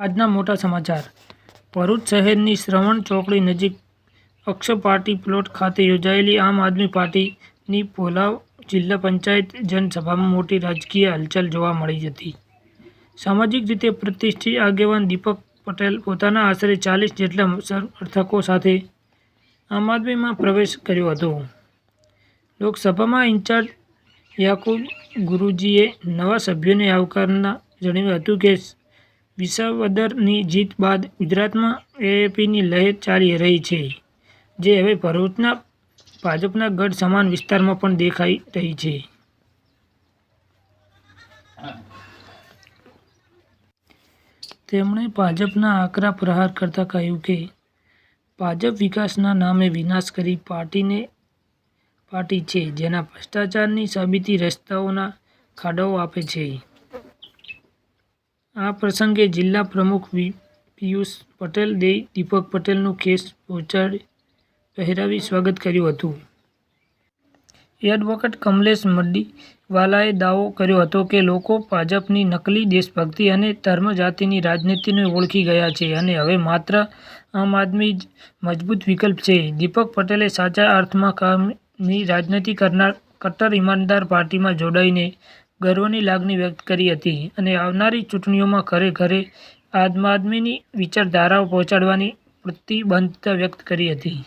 આજના મોટા સમાચાર. ભરૂચ શહેરની શ્રવણ ચોકડી નજીક અક્ષ પાર્ટી પ્લોટ ખાતે યોજાયેલી આમ આદમી પાર્ટીની ભોલાવ જિલ્લા પંચાયત જનસભામાં મોટી રાજકીય હલચલ જોવા મળી હતી સામાજિક રીતે પ્રતિષ્ઠિત આગેવાન દીપક પટેલ પોતાના આશરે ચાલીસ જેટલા સમર્થકો સાથે આમ આદમીમાં પ્રવેશ કર્યો હતો. લોકસભામાં ઇન્ચાર્જ યાકુબ ગુરુજીએ નવા સભ્યોને આવકારના જણાવ્યું હતું કે વિસાવદરની જીત બાદ ગુજરાતમાં એએપીની લહેર ચાલી રહી છે, જે હવે ભરૂચના ભાજપના ગઢ સમાન વિસ્તારમાં પણ દેખાઈ રહી છે. તેમણે ભાજપના આકરા પ્રહાર કરતા કહ્યું કે, ભાજપ વિકાસના નામે વિનાશ કરી પાર્ટીને પાર્ટી છે, જેના ભ્રષ્ટાચારની સાબિતી રસ્તાઓના ખાડાઓ આપે છે. આ પ્રસંગે જિલ્લા પ્રમુખ પિયુષ પટેલ દે દીપક પટેલનું કેસ પહોંચાડી પહેરાવી સ્વાગત કર્યું હતું. એડવોકેટ કમલેશ મડીવાલાએ દાવો કર્યો હતો કે લોકો ભાજપની નકલી દેશભક્તિ અને ધર્મ જાતિની રાજનીતિને ઓળખી ગયા છે અને હવે માત્ર આમ આદમી જ મજબૂત વિકલ્પ છે. દીપક પટેલે સાચા અર્થમાં કામની રાજનીતિ કરનાર કટ્ટર ઈમાનદાર પાર્ટીમાં જોડાઈને ગર્વની લાગણી વ્યક્ત કરી હતી અને આવનારી ચૂંટણીઓમાં ઘરે ઘરે આમ આદમીની વિચારધારાઓ પહોંચાડવાની પ્રતિબદ્ધતા વ્યક્ત કરી હતી.